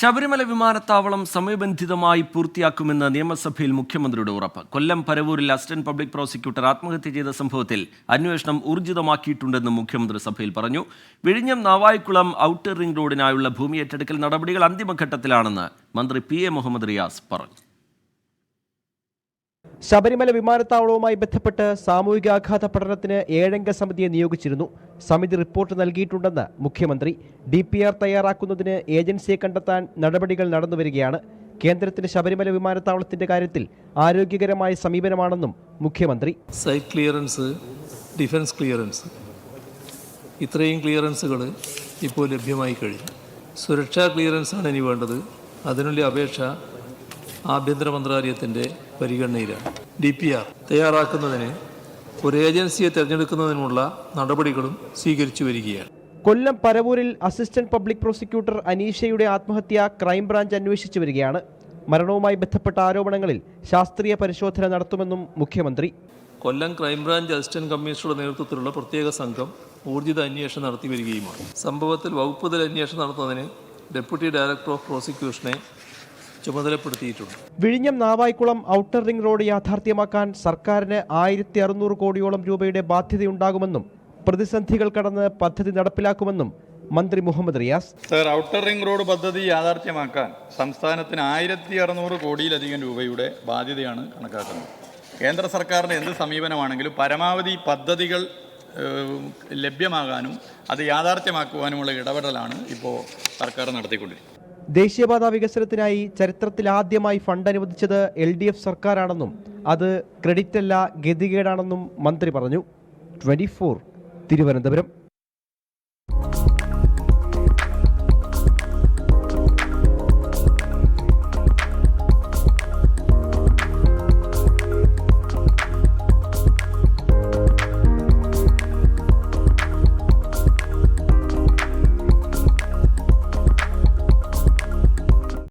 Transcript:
ശബരിമല വിമാനത്താവളം സമയബന്ധിതമായി പൂർത്തിയാക്കുമെന്ന് നിയമസഭയിൽ മുഖ്യമന്ത്രിയുടെ ഉറപ്പ്. കൊല്ലം പരവൂരിൽ അസിസ്റ്റന്റ് പബ്ലിക് പ്രോസിക്യൂട്ടർ ആത്മഹത്യ ചെയ്ത സംഭവത്തിൽ അന്വേഷണം ഊർജിതമാക്കിയിട്ടുണ്ടെന്നും മുഖ്യമന്ത്രി സഭയിൽ പറഞ്ഞു. വിഴിഞ്ഞം നാവായിക്കുളം ഔട്ടർ റിംഗ് റോഡിനായുള്ള ഭൂമി ഏറ്റെടുക്കൽ നടപടികൾ അന്തിമഘട്ടത്തിലാണെന്ന് മന്ത്രി പി എ മുഹമ്മദ് റിയാസ് പറഞ്ഞു. ശബരിമല വിമാനത്താവളവുമായി ബന്ധപ്പെട്ട് സാമൂഹികാഘാത പഠനത്തിന് ഏഴംഗ സമിതിയെ നിയോഗിച്ചിരുന്നു. സമിതി റിപ്പോർട്ട് നൽകിയിട്ടുണ്ടെന്ന് മുഖ്യമന്ത്രി ഡി പി ആർ തയ്യാറാക്കുന്നതിന് ഏജൻസിയെ കണ്ടെത്താൻ നടപടികൾ നടന്നുവരികയാണ്. കേന്ദ്രത്തിന് ശബരിമല വിമാനത്താവളത്തിന്റെ കാര്യത്തിൽ ആരോഗ്യകരമായ സമീപനമാണെന്നും മുഖ്യമന്ത്രി. സൈറ്റ് ക്ലിയറൻസ് ഡിഫൻസ് ക്ലിയറൻസ് ഇത്രയും ക്ലിയറൻസുകൾ ഇപ്പോൾ ലഭ്യമായി കഴിഞ്ഞു. സുരക്ഷാ ക്ലിയറൻസാണ് ഇനി വേണ്ടത്. അതിനുള്ള അപേക്ഷ ആഭ്യന്തര മന്ത്രാലയത്തിന്റെ പരിഗണനയിലാണ് ഡി പി ആർ തയ്യാറാക്കുന്നതിന് ഒരു ഏജൻസിയെ തിരഞ്ഞെടുക്കുന്നതിനുള്ള നടപടികളും സ്വീകരിച്ചു വരികയാണ്. കൊല്ലം പരവൂരിൽ അസിസ്റ്റന്റ് പബ്ലിക് പ്രോസിക്യൂട്ടർ അനീഷയുടെ ആത്മഹത്യ ക്രൈംബ്രാഞ്ച് അന്വേഷിച്ചു വരികയാണ്. മരണവുമായി ബന്ധപ്പെട്ട ആരോപണങ്ങളിൽ ശാസ്ത്രീയ പരിശോധന നടത്തുമെന്നും മുഖ്യമന്ത്രി. കൊല്ലം ക്രൈംബ്രാഞ്ച് അസിസ്റ്റന്റ് കമ്മീഷണറുടെ നേതൃത്വത്തിലുള്ള പ്രത്യേക സംഘം ഊർജിത അന്വേഷണം നടത്തി വരികയുമാണ്. സംഭവത്തിൽ വകുപ്പുതല അന്വേഷണം നടത്തുന്നതിന് ഡെപ്യൂട്ടി ഡയറക്ടർ ഓഫ് പ്രോസിക്യൂഷനെ ചുമതലപ്പെടുത്തിയിട്ടുണ്ട്. വിഴിഞ്ഞം നാവായിക്കുളം ഔട്ടർ റിംഗ് റോഡ് യാഥാർത്ഥ്യമാക്കാൻ സർക്കാരിന് ആയിരത്തി അറുന്നൂറ് കോടിയോളം രൂപയുടെ ബാധ്യതയുണ്ടാകുമെന്നും പ്രതിസന്ധികൾ കടന്ന് പദ്ധതി നടപ്പിലാക്കുമെന്നും മന്ത്രി Muhammad Riyas. Sir outer ring road പദ്ധതി യാഥാർത്ഥ്യമാക്കാൻ സംസ്ഥാനത്തിന് ആയിരത്തി അറുന്നൂറ് കോടിയിലധികം രൂപയുടെ ബാധ്യതയാണ് കണക്കാക്കുന്നത്. കേന്ദ്ര സർക്കാരിന്റെ എന്ത് സമീപനമാണെങ്കിലും പരമാവധി പദ്ധതികൾ ലഭ്യമാകാനും അത് യാഥാർത്ഥ്യമാക്കുവാനുമുള്ള ഇടപെടലാണ് ഇപ്പോൾ സർക്കാർ നടത്തിക്കൊണ്ടിരിക്കുന്നത്. ദേശീയപാത വികസനത്തിനായി ചരിത്രത്തിൽ ആദ്യമായി ഫണ്ട് അനുവദിച്ചത് എൽ ഡി എഫ് സർക്കാരാണെന്നും അത് ക്രെഡിറ്റല്ല ഗതികേടാണെന്നും മന്ത്രി പറഞ്ഞു. ട്വന്റി തിരുവനന്തപുരം.